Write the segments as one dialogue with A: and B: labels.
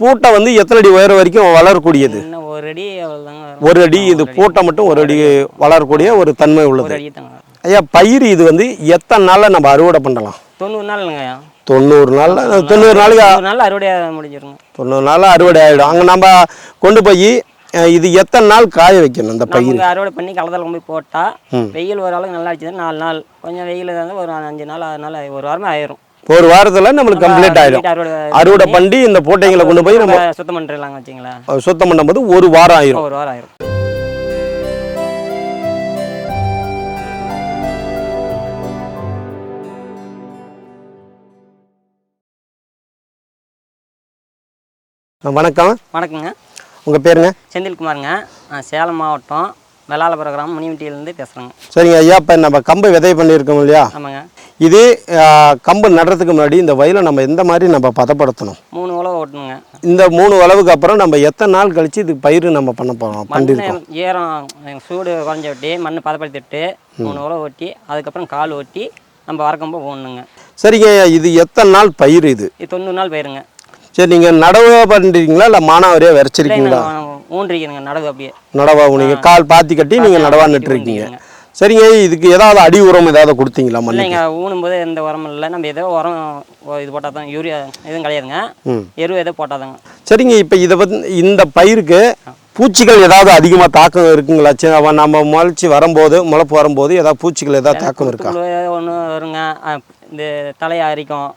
A: பூட்டை வந்து எத்தனை அடி உயரம் வரைக்கும் வளரக்கூடியது?
B: ஒரு அடி.
A: ஒரு அடி இது பூட்டை மட்டும் ஒரு அடி வளரக்கூடிய ஒரு தன்மை உள்ளது. ஐயா பயிர் இது வந்து எத்தனை நாளில் நம்ம அறுவடை பண்ணலாம்?
B: தொண்ணூறு நாளுங்க
A: தொண்ணூறு நாளில் தொண்ணூறு நாளைக்கு
B: நாள் அறுவடை முடிஞ்சிருங்க.
A: தொண்ணூறு நாளில் அறுவடை ஆகிடும் அங்கே நம்ம கொண்டு போய் இது எத்தனை நாள் காய வைக்கணும் இந்த பயிர்?
B: அறுவடை பண்ணி களத்தில் கொண்டு போய் போட்டால் வெயில் ஒரு அளவுக்கு நல்லா அடிச்சது நாலு நாள். கொஞ்சம் வெயில் வந்து ஒரு அஞ்சு நாள் ஆறு நாள் ஒரு வாரமே ஆயிரும்.
A: ஒரு வாரத்தில் நம்மளுக்கு கம்ப்ளீட் ஆகிடும்
B: அறுவடை
A: பண்ணி இந்த பூட்டைங்களை கொண்டு போய் நம்ம
B: சுத்தம் பண்ணிடலாங்க வச்சிங்களேன்.
A: சுத்தம் பண்ணும்போது ஒரு வாரம் ஆயிரும்.
B: ஒரு வாரம் ஆயிரும்.
A: வணக்கம்.
B: வணக்கங்க.
A: உங்கள் பேருங்க?
B: செந்தில்குமாருங்க. சேலம் மாவட்டம் வெள்ளாளபுரம் கிராமம் முனிவட்டியிலேருந்து பேசுகிறேங்க
A: சரிங்க ஐயா இப்போ நம்ம கம்பு விதை பண்ணியிருக்கோம் இல்லையா?
B: ஆமாங்க.
A: இது கம்பு நடுறதுக்கு முன்னாடி இந்த வயலை நம்ம எந்த மாதிரி நம்ம பதப்படுத்தணும்?
B: மூணு உழவு ஓட்டணுங்க.
A: இந்த மூணு அளவுக்கு அப்புறம் நம்ம எத்தனை நாள் கழிச்சு இது பயிர் நம்ம பண்ண போகிறோம் பண்ணியிருக்கோம்?
B: மண் ஈரம் சூடு குறைஞ்ச விட்டு மண் பதப்படுத்திட்டு மூணு உழவு ஓட்டி அதுக்கப்புறம் கால் ஓட்டி நம்ம வரக்கம்போ போடணுங்க.
A: சரிங்க இது எத்தனை நாள் பயிர் இது?
B: தொண்ணூறு நாள் போயிருங்க.
A: சரி நீங்கள் நடவு பண்ணுறீங்களா இல்லை மானாவரியாக விரைச்சிருக்கீங்களா?
B: ஊன்றிக்கிறங்க நடவு அப்படியே.
A: நடவா நீங்கள் கால் பாத்தி கட்டி நீங்கள் நடவா நட்டுருக்கீங்க. சரிங்க இதுக்கு ஏதாவது அடி உரம் ஏதாவது கொடுத்தீங்களா மண்ணுக்கு?
B: இல்லைங்க ஊனும்போது எந்த உரமும் இல்லை. நம்ம ஏதோ உரம் இது போட்டால் தான் யூரியா எதுவும் கிடையாதுங்க. எரு ஏதோ போட்டாதாங்க.
A: சரிங்க இப்போ இதை வந்து இந்த பயிருக்கு பூச்சிகள் ஏதாவது அதிகமாக தாக்கம் இருக்குங்களா? சரி, அவ நம்ம முளைச்சி வரும்போது முளைப்பு வரும்போது ஏதாவது பூச்சிகள் ஏதாவது தாக்கம் இருக்கா?
B: ஒன்று வருங்க. இந்த தலையை அரிக்கும்.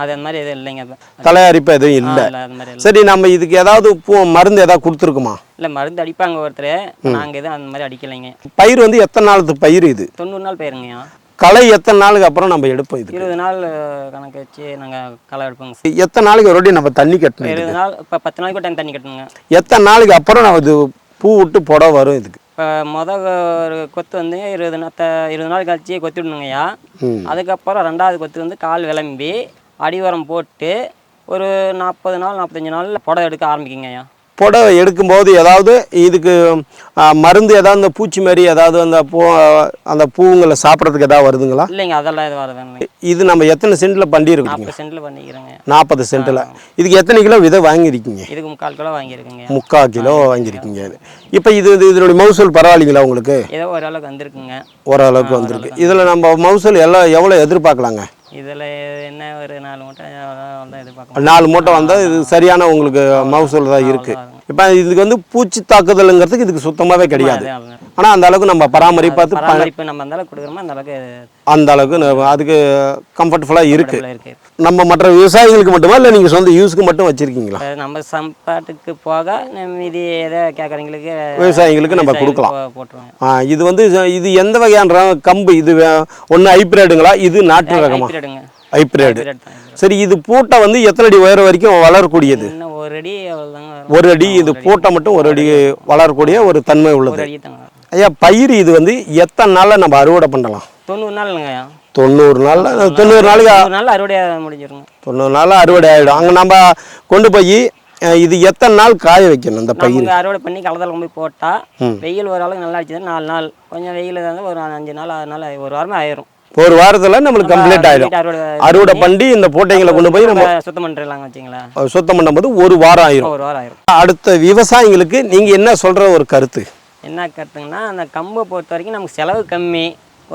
B: அது அந்த மாதிரி எதுவும் இல்லைங்க.
A: தலையரிப்பு எதுவும் இல்லை.
B: இல்லை அது மாதிரி இல்லை.
A: சரி நம்ம இதுக்கு ஏதாவது பூ மருந்து ஏதாவது கொடுத்துருக்குமா?
B: இல்லை மருந்து அடிப்பாங்க ஒருத்தர். நாங்கள் எதுவும் அந்த மாதிரி அடிக்கலைங்க.
A: பயிர் வந்து எத்தனை நாளுக்கு பயிர் இது?
B: தொண்ணூறு நாள் போயிருங்கய்யா.
A: களை எத்தனை நாளுக்கு அப்புறம் நம்ம எடுப்போம் இது
B: இருபது நாள் கணக்கு வச்சு நாங்கள் களை எடுப்போங்க சார்.
A: எத்தனை நாளைக்கு ஒரு வாட்டி நம்ம தண்ணி கட்டணும்?
B: இருபது நாள் இப்போ பத்து நாளைக்கு டைம் தண்ணி கட்டணுங்க.
A: எத்தனை நாளைக்கு அப்புறம் நம்ம இது பூ விட்டு புட வரும் இதுக்கு?
B: இப்போ மொதல் ஒரு கொத்து வந்து இருபது நாத்த இருபது நாள் கழிச்சு கொத்தி விடணுங்கய்யா. அதுக்கப்புறம் ரெண்டாவது கொத்து வந்து கால் விளம்பி அடிவாரம் போட்டு ஒரு நாற்பது நாள் நாற்பத்தஞ்சு நாளில் புடவை எடுக்க ஆரம்பிக்குங்கய்யா
A: புடை எடுக்கும்போது ஏதாவது இதுக்கு மருந்து ஏதாவது இந்த பூச்சி மாதிரி ஏதாவது அந்த பூ அந்த பூங்களை சாப்பிட்றதுக்கு ஏதாவது வருதுங்களா?
B: இல்லைங்க அதெல்லாம் இது வரதுங்க
A: இது நம்ம எத்தனை சென்ட்டில் பண்ணியிருக்கீங்க
B: நாற்பது சென்டில் பண்ணிக்கிறேங்க.
A: நாற்பது சென்ட்டில் இதுக்கு எத்தனை கிலோ விதை வாங்கியிருக்கீங்க?
B: இதுக்கு முக்கால் கிலோ வாங்கியிருக்குங்க.
A: முக்கால் கிலோ வாங்கியிருக்கீங்க. இப்போ இது இது இதனுடைய மகசூல் பரவாயில்லைங்களா உங்களுக்கு?
B: ஏதோ ஓரளவுக்கு வந்திருக்குங்க.
A: ஓரளவுக்கு வந்திருக்கு. இதில் நம்ம மகசூல் எல்லாம் எவ்வளோ எதிர்பார்க்கலாங்க?
B: இதில் என்ன ஒரு நாலு மூட்டை தான் எதிர்பார்க்கலாம்
A: நாலு மூட்டை வந்தால் இது சரியான உங்களுக்கு மகசூல் தான் இருக்குது இப்போ இதுக்கு வந்து பூச்சி தாக்குதலுங்கிறதுக்கு இதுக்கு சுத்தமாகவே கிடையாது. ஆனால் அந்த அளவுக்கு நம்ம
B: பராமரிப்பு நம்ம அந்த அளவுக்கு கொடுக்குறோமோ அந்த அளவுக்கு
A: அந்த அளவுக்கு அதுக்கு கம்ஃபர்டபுளாக இருக்குது நம்ம மற்ற விவசாயிகளுக்கு மட்டுமா இல்லை நீங்கள் சொந்த யூஸ்க்கு மட்டும் வச்சுருக்கீங்களா?
B: நம்ம சம்பாட்டுக்கு போக மீதி எதை கேட்குறவங்களுக்கு
A: விவசாயிங்களுக்கு நம்ம கொடுக்கலாம்.
B: போட்டுருவாங்க.
A: ஆ, இது வந்து இது எந்த வகையான? கம்பு? இது ஒன்று ஹைப்ரிடுங்களா இது நாட்டு ரகமா? ஹைப்ரிடு. சரி இது பூட்டை வந்து எத்தனை அடி உயரம் வரைக்கும் வளரக்கூடியது?
B: ஒரு அடி.
A: ஒரு அடி இது பூட்டை மட்டும் ஒரு அடி வளரக்கூடிய ஒரு தன்மை உள்ளது. ஐயா பயிர் இது வந்து எத்தனை நாளில் நம்ம அறுவடை பண்ணலாம்?
B: தொண்ணூறு நாளுங்க
A: தொண்ணூறு நாளில் தொண்ணூறு நாளைக்கு
B: நாள் அறுவடை முடிஞ்சிருங்க.
A: தொண்ணூறு நாளில் அறுவடை ஆகிடும் அங்கே நம்ம கொண்டு போய் இது எத்தனை நாள் காய வைக்கணும் இந்த பயிர்?
B: அறுவடை பண்ணி களத்தில் கொண்டு போய் போட்டால் வெயில் ஒரு அளவுக்கு நல்லா அடிச்சது நாலு நாள். கொஞ்சம் வெயில் ஒரு அஞ்சு நாள் ஆறு நாள் ஒரு வாரமே ஆயிரும்.
A: ஒரு வாரத்தில் நம்மளுக்கு கம்ப்ளீட் ஆகிடும்
B: அறுவடை
A: பண்ணி இந்த பூட்டைங்களை கொண்டு போய் நம்ம
B: சுத்தம் பண்ணிடலாங்க வச்சிங்களேன்.
A: சுத்தம் பண்ணும்போது ஒரு வாரம் ஆயிரும்.
B: ஒரு வாரம் ஆயிரும்.
A: அடுத்த விவசாயிங்களுக்கு நீங்கள் என்ன சொல்கிற ஒரு கருத்து?
B: என்ன கருத்துங்கன்னா அந்த கம்பை பொறுத்த வரைக்கும் நமக்கு செலவு கம்மி.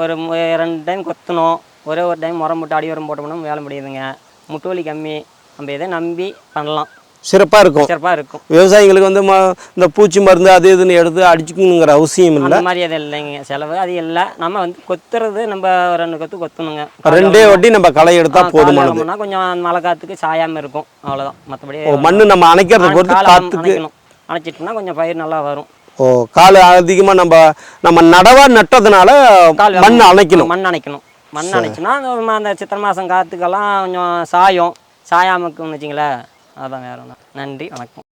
B: ஒரு ரெண்டு டைம் கொத்தணும். ஒரே ஒரு டைம் முறம் போட்டு அடி உரம் போட்டோம்னா வேலை முடியுதுங்க. முட்டு வலி கம்மி. நம்ம இதை நம்பி பண்ணலாம்.
A: சிறப்பாக இருக்கும்.
B: சிறப்பாக இருக்கும்.
A: விவசாயிங்களுக்கு வந்து இந்த பூச்சி மருந்து அது இதுன்னு எடுத்து அடிச்சுக்கணுங்கிற அவசியம் இல்லை.
B: அந்த மாதிரி எதுவும் இல்லைங்க. செலவு அது இல்லை. நம்ம வந்து கொத்துறது நம்ம ரெண்டு கொத்து கொத்தணுங்க.
A: ரெண்டே வட்டி நம்ம களை எடுத்தா போதுமானது.
B: போதுமானா கொஞ்சம் மழை காத்துக்கு சாயாமல் இருக்கும். அவ்வளோதான் மற்றபடி
A: மண்ணு நம்ம அணைக்கிறத பொறுத்து காத்துக்கு
B: அணைக்கணும். அணைச்சிட்டோம்னா கொஞ்சம் பயிர் நல்லா வரும்.
A: ஓ கால் அதிகமாக நம்ம நம்ம நடவா நட்டதுனால மண் அணைக்கணும்.
B: மண் அணைக்கணும். மண் அணைச்சுன்னா அந்த சித்திரை மாதம் காற்றுக்கெல்லாம் கொஞ்சம் சாயம். சாயாமல் இருக்குன்னு வச்சிங்களேன். அதான் வேறு ஒன்றும் நன்றி வணக்கம்.